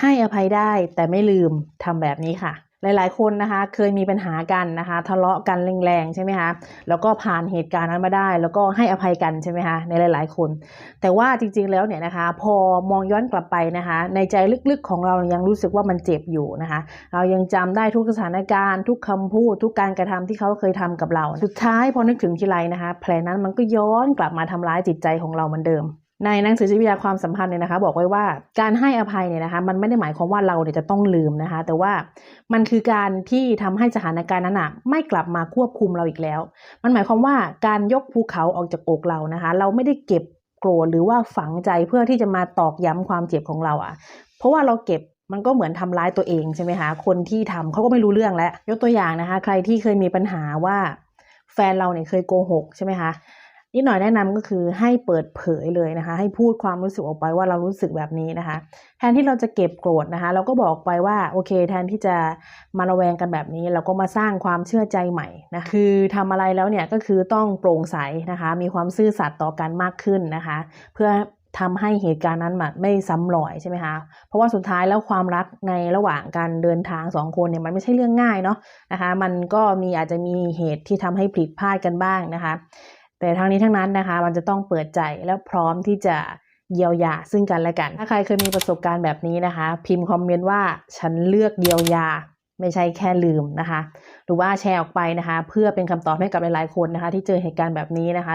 ให้อภัยได้แต่ไม่ลืมทำแบบนี้ค่ะ หลายๆ คนนะคะเคยมีปัญหากันนะคะ ทะเลาะกันแรงๆใช่ไหมคะแล้วก็ผ่านเหตุการณ์นั้นมาได้ แล้วก็ให้อภัยกันใช่ไหมคะในหลาย ๆ คน แต่ว่าจริงๆแล้วเนี่ยนะคะ พอมองย้อนกลับไปนะคะ ในใจลึกๆของเรายังรู้สึกว่ามันเจ็บอยู่นะคะ เรายังจำได้ทุกสถานการณ์ ทุกคำพูด ทุกการกระทำที่เขาเคยทำกับเรา สุดท้ายพอนึกถึงทีไรนะคะ แผลนั้นมันก็ย้อนกลับมาทำร้ายจิตใจของเราเหมือนเดิม ในหนังสือจิตวิทยาความสัมพันธ์เนี่ยนะคะ บอกไว้ว่าการให้อภัยเนี่ยนะคะ มันไม่ได้หมายความว่าเราเนี่ยจะต้องลืมนะคะ แต่ว่ามันคือการที่ทำให้สถานการณ์นั้นอะไม่กลับมาควบคุมเราอีกแล้ว มันหมายความว่าการยกภูเขาออกจากอกเรานะคะ เราไม่ได้เก็บโกรธหรือว่าฝังใจเพื่อที่จะมาตอกย้ำความเจ็บของเราอะ เพราะว่าเราเก็บมันก็เหมือนทำร้ายตัวเองใช่ไหมคะคนที่ทำเขาก็ไม่รู้เรื่องแล้วยกตัวอย่างนะคะ ใครที่เคยมีปัญหาว่า แฟนเราเนี่ยเคยโกหกใช่ไหมคะ นิดหน่อยแนะนำก็คือให้เปิดเผยเลยนะคะ ให้พูดความรู้สึกออกไปว่าเรารู้สึกแบบนี้นะคะ แทนที่เราจะเก็บโกรธนะคะ เราก็บอกไปว่าโอเค แทนที่จะมาระแวงกันแบบนี้ เราก็มาสร้างความเชื่อใจใหม่นะคือทำอะไรแล้วเนี่ยก็คือต้องโปร่งใสนะคะ มีความซื่อสัตย์ต่อกันมากขึ้นนะคะ เพื่อทำให้เหตุการณ์นั้นแบบไม่ซ้ำรอยใช่ไหมคะ เพราะว่าสุดท้ายแล้วความรักในระหว่างการเดินทางสองคนเนี่ยมันไม่ใช่เรื่องง่ายเนาะนะคะ มันก็มีอาจจะมีเหตุที่ทำให้ผิดพลาดกันบ้างนะคะ แต่ทั้งนี้ทั้งนั้นนะคะ มันจะต้องเปิดใจและพร้อมที่จะเยียวยาซึ่งกันและกัน ถ้าใครเคยมีประสบการณ์แบบนี้นะคะ พิมพ์คอมเมนต์ว่าฉันเลือกเยียวยาไม่ใช่แค่ลืมนะคะ หรือว่าแชร์ออกไปนะคะ เพื่อเป็นคำตอบให้กับหลายๆคนนะคะ ที่เจอเหตุการณ์แบบนี้นะคะ